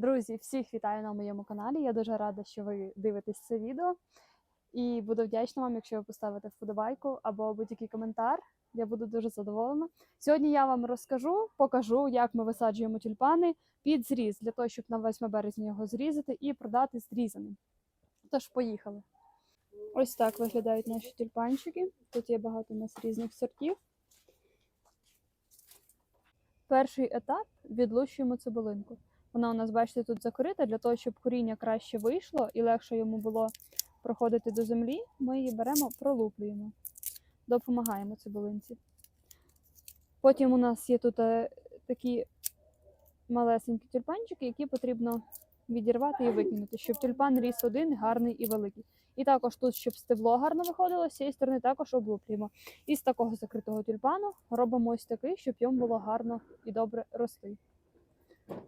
Друзі, всіх вітаю на моєму каналі. Я дуже рада, що ви дивитесь це відео. І буду вдячна вам, якщо ви поставите вподобайку або будь-який коментар. Я буду дуже задоволена. Сьогодні я вам розкажу, покажу, як ми висаджуємо тюльпани під зріз, для того, щоб на 8 березня його зрізати і продати зрізаним. Тож, поїхали. Ось так виглядають наші тюльпанчики. Тут є багато у нас різних сортів. Перший етап відлущуємо цибулинку. Вона у нас, бачите, тут закрита для того, щоб коріння краще вийшло і легше йому було проходити до землі. Ми її беремо, пролуплюємо, допомагаємо цибулинці. Потім у нас є тут е, такі малесенькі тюльпанчики, які потрібно відірвати і викинути, щоб тюльпан ріс один, гарний і великий. І також тут, щоб стебло гарно виходило, з цієї сторони також облуплюємо. І з такого закритого тюльпану робимо ось такий, щоб йому було гарно і добре рости.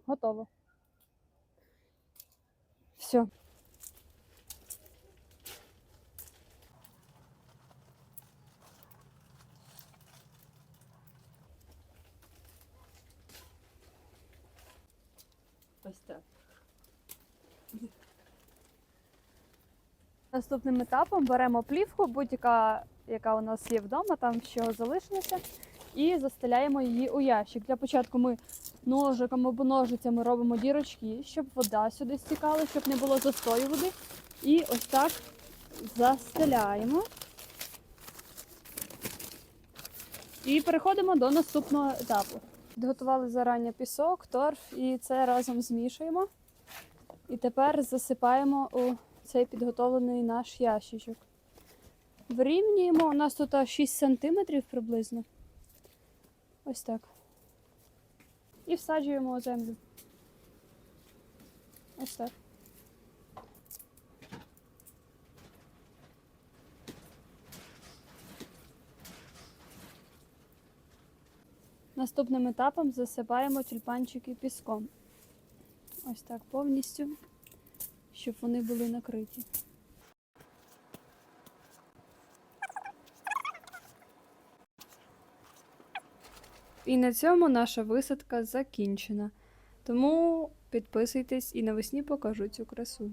Готово. Все. Ось так. Наступним етапом беремо плівку, будь-яка, яка у нас є вдома, там що залишилося, і застеляємо її у ящик. Для початку ми ножиком або ножицями робимо дірочки, щоб вода сюди стікала, щоб не було застою води. І ось так застеляємо. І переходимо до наступного етапу. Підготували зарані пісок, торф і це разом змішуємо. І тепер засипаємо у цей підготовлений наш ящичок. Вирівнюємо. У нас тут 6 см приблизно. Ось так. І всаджуємо у землю. Ось так. Наступним етапом засипаємо тюльпанчики піском. Ось так повністю, щоб вони були накриті. І на цьому наша висадка закінчена. Тому підписуйтесь і навесні покажу цю красу.